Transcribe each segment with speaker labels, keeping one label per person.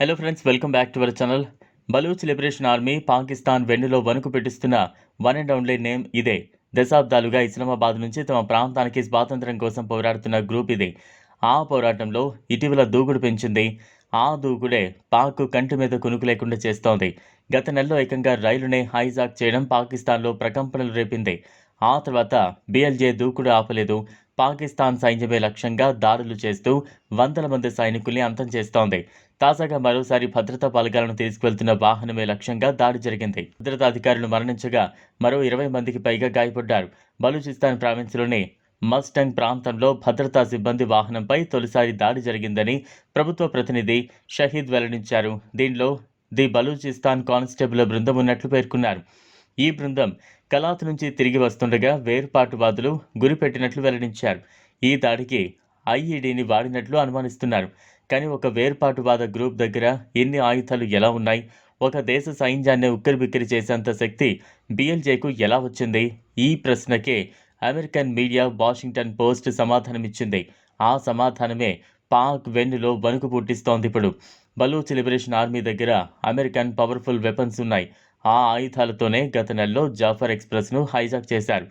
Speaker 1: Hello friends welcome back to our channel Baloch liberation army Pakistan వెన్నులో వణుకు పెట్టిస్తున్న one and only name ఇదే. దశాబ్దాలుగా ఇస్లామాబాద్ నుంచి తమ ప్రాంతానికి స్వాతంత్ర్యం కోసం పోరాడుతున్న గ్రూప్ ఇది. ఆ పోరాటంలో ఇటీవల దూకుడు పెంచింది. ఆ దూకుడే పాక్ కంటి మీద కునుకు లేకుండా చేస్తోంది. గత నెలలో ఏకంగా రైలునే హైజాక్ చేయడం పాకిస్తాన్లో ప్రకంపనలు రేపింది. ఆ తర్వాత బిఎల్జే దూకుడు ఆపలేదు. పాకిస్తాన్ సైన్యమే లక్ష్యంగా దాడులు చేస్తూ వందల మంది సైనికుల్ని అంతం చేస్తోంది. తాజాగా మరోసారి భద్రతా బలగాలను తీసుకువెళ్తున్న వాహనమే లక్ష్యంగా దాడి జరిగింది. భద్రతా అధికారులు మరణించగా మరో ఇరవై మందికి పైగా గాయపడ్డారు. బలూచిస్తాన్ ప్రావిన్స్లోని మస్టంగ్ ప్రాంతంలో భద్రతా సిబ్బంది వాహనంపై తొలిసారి దాడి జరిగిందని ప్రభుత్వ ప్రతినిధి షహీద్ వెల్లడించారు. దీనిలో ది బలూచిస్తాన్ కానిస్టేబుల్ బృందం ఉన్నట్లు పేర్కొన్నారు. ఈ బృందం కలాత్ నుంచి తిరిగి వస్తుండగా వేర్పాటువాదులు గురిపెట్టినట్లు వెల్లడించారు. ఈ దాడికి ఐఈడీని వాడినట్లు అనుమానిస్తున్నారు. కానీ ఒక వేర్పాటువాద గ్రూప్ దగ్గర ఎన్ని ఆయుధాలు ఎలా ఉన్నాయి? ఒక దేశ సైన్యాన్ని ఉక్కిరిబిక్కిరి చేసేంత శక్తి బిఎల్జేకు ఎలా వచ్చింది? ఈ ప్రశ్నకే అమెరికన్ మీడియా వాషింగ్టన్ పోస్ట్ సమాధానమిచ్చింది. ఆ సమాధానమే పాక్ వెన్నులో వణుకు పుట్టిస్తోంది ఇప్పుడు. బలూచ్ లిబరేషన్ ఆర్మీ దగ్గర అమెరికన్ పవర్ఫుల్ వెపన్స్ ఉన్నాయి. ఆ ఆయుధాలతోనే గత నెలలో జాఫర్ ఎక్స్ప్రెస్ను హైజాక్ చేశారు.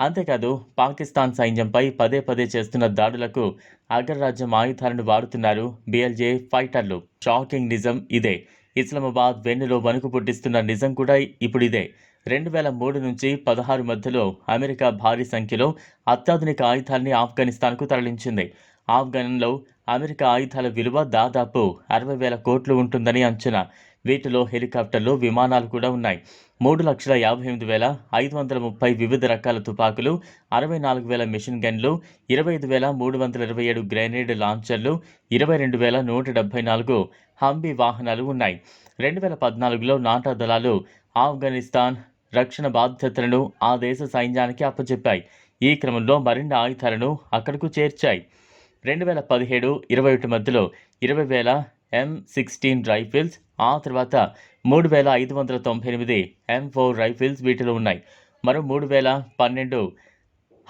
Speaker 1: అంతేకాదు పాకిస్తాన్ సైన్యంపై పదే పదే చేస్తున్న దాడులకు అగ్రరాజ్యం ఆయుధాలను వాడుతున్నారు బిఎల్జే ఫైటర్లు. షాకింగ్ నిజం ఇదే. ఇస్లామాబాద్ వెన్నులో వణుకు పుట్టిస్తున్న నిజం కూడా ఇప్పుడు ఇదే. రెండు వేల మూడు నుంచి పదహారు మధ్యలో అమెరికా భారీ సంఖ్యలో అత్యాధునిక ఆయుధాల్ని ఆఫ్ఘనిస్తాన్కు తరలించింది. ఆఫ్ఘన్లో అమెరికా ఆయుధాల విలువ దాదాపు అరవై వేల కోట్లు ఉంటుందని అంచనా. వీటిలో హెలికాప్టర్లు విమానాలు కూడా ఉన్నాయి. మూడు లక్షల యాభై ఎనిమిది వేల ఐదు వందల ముప్పై వివిధ రకాల తుపాకులు అరవై నాలుగు వేల మిషన్ గన్లు ఇరవై ఐదు వేల మూడు వందల ఇరవై ఏడు గ్రెనేడ్ లాంచర్లు ఇరవై రెండు వేల నూట డెబ్బై నాలుగు హంబీ వాహనాలు ఉన్నాయి. రెండు వేల పద్నాలుగులో నాటా దళాలు ఆఫ్ఘనిస్తాన్ రక్షణ బాధ్యతలను ఆ దేశ సైన్యానికి అప్పచెప్పాయి. ఈ క్రమంలో మరిన్ని ఆయుధాలను అక్కడకు చేర్చాయి. రెండు వేల పదిహేడు ఇరవై ఒకటి మధ్యలో ఇరవై వేల ఎం సిక్స్టీన్ రైఫిల్స్ ఆ తర్వాత మూడు వేల ఐదు వందల తొంభై ఎనిమిది ఎం ఫోర్ రైఫిల్స్ వీటిలో ఉన్నాయి. మరో మూడు వేల పన్నెండు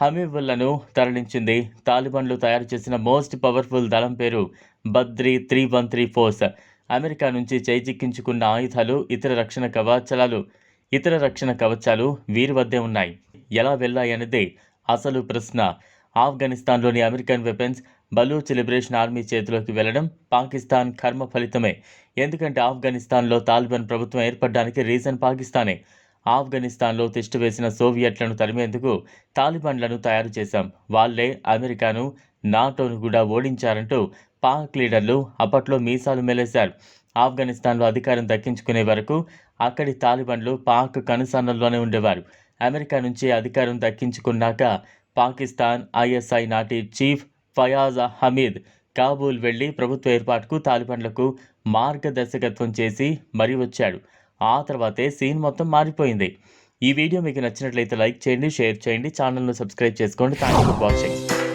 Speaker 1: హమీబుల్లను తరలించింది. తాలిబాన్లు తయారు చేసిన మోస్ట్ పవర్ఫుల్ దళం పేరు Badri three one three force America నుంచి చేజిక్కించుకున్న ఆయుధాలు ఇతర రక్షణ కవచాలు ఇతర రక్షణ కవచాలు వీరి వద్దే ఉన్నాయి. ఎలా వెళ్ళాయనేదే అసలు ప్రశ్న. ఆఫ్ఘనిస్తాన్లోని American weapons Baloch liberation army చేతిలోకి వెళ్ళడం పాకిస్తాన్ కర్మ ఫలితమే. ఎందుకంటే ఆఫ్ఘనిస్తాన్లో తాలిబాన్ ప్రభుత్వం ఏర్పడడానికి రీజన్ పాకిస్తానే. ఆఫ్ఘనిస్తాన్లో తిష్టవేసిన సోవియట్లను తరిమేందుకు తాలిబాన్లను తయారు చేశాం. వాళ్ళే అమెరికాను నాటోను కూడా ఓడించారంటూ పాక్ లీడర్లు అప్పట్లో మీసాలు మెలేశారు. ఆఫ్ఘనిస్తాన్లో అధికారం దక్కించుకునే వరకు అక్కడి తాలిబాన్లు పాక్ కనుసన్నల్లోనే ఉండేవారు. అమెరికా నుంచి అధికారం దక్కించుకున్నాక పాకిస్తాన్ ఐఎస్ఐ నాటి చీఫ్ ఫయాజ్ హమీద్ కాబూల్ వెళ్ళి ప్రభుత్వ ఏర్పాటుకు తాలిబాన్లకు మార్గదర్శకత్వం చేసి మరీ వచ్చాడు. ఆ తర్వాతే సీన్ మొత్తం మారిపోయింది. ఈ వీడియో మీకు నచ్చినట్లయితే లైక్ చేయండి షేర్ చేయండి ఛానల్ను సబ్స్క్రైబ్ చేసుకోండి. Thank you for watching.